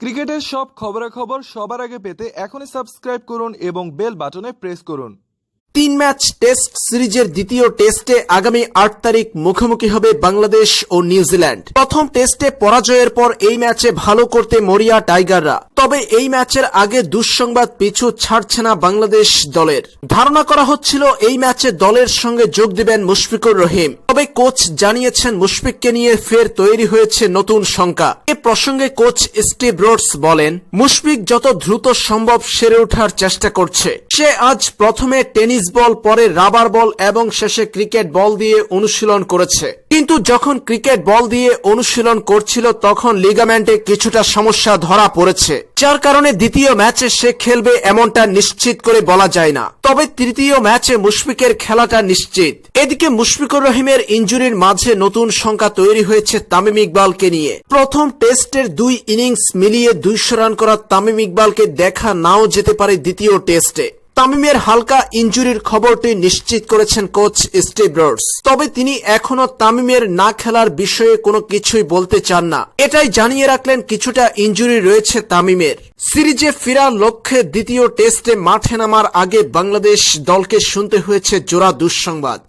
ক্রিকেটের সব খবরাখবর সবার আগে পেতে এখনই সাবস্ক্রাইব করুন এবং বেল বাটনে প্রেস করুন। তিন ম্যাচ টেস্ট সিরিজের দ্বিতীয় টেস্টে আগামী আট তারিখ মুখোমুখি হবে বাংলাদেশ ও নিউজিল্যান্ড। প্রথম টেস্টে পরাজয়ের পর এই ম্যাচে ভালো করতে মরিয়া টাইগাররা। তবে এই ম্যাচের আগে দুঃসংবাদ পিছু ছাড়ছে না বাংলাদেশ দলের। ধারণা করা হচ্ছিল এই ম্যাচে দলের সঙ্গে যোগ দিবেন মুশফিকুর রহিম। তবে কোচ জানিয়েছেন, মুশফিককে নিয়ে ফের তৈরি হয়েছে নতুন শঙ্কা। এ প্রসঙ্গে কোচ স্টিভ রোডস বলেন, মুশফিক যত দ্রুত সম্ভব সেরে ওঠার চেষ্টা করছে। সে আজ প্রথমে টেনিস বল, পরে রাবার বল এবং শেষে ক্রিকেট বল দিয়ে অনুশীলন করেছে। কিন্তু যখন ক্রিকেট বল দিয়ে অনুশীলন করছিল, তখন লিগামেন্টে কিছুটা সমস্যা ধরা পড়েছে। যার কারণে দ্বিতীয় ম্যাচে সে খেলবে এমনটা নিশ্চিত করে বলা যায় না। তবে তৃতীয় ম্যাচে মুশফিকের খেলাটা নিশ্চিত। এদিকে মুশফিকুর রহিমের ইঞ্জুরির মাঝে নতুন সংখ্যা তৈরি হয়েছে তামিম ইকবালকে নিয়ে। প্রথম টেস্টের দুই ইনিংস মিলিয়ে দুইশো রান করা তামিম ইকবালকে দেখা নাও যেতে পারে দ্বিতীয় টেস্টে। তামিমের হালকা ইঞ্জুরির খবরটি নিশ্চিত করেছেন কোচ স্টিভ রোডস। তবে তিনি এখনও তামিমের না খেলার বিষয়ে কোনো কিছুই বলতে চান না। এটাই জানিয়ে রাখলেন কিছুটা ইঞ্জুরি রয়েছে তামিমের। সিরিজে ফেরার লক্ষ্যে দ্বিতীয় টেস্টে মাঠে নামার আগে বাংলাদেশ দলকে শুনতে হয়েছে জোড়া দুঃসংবাদ।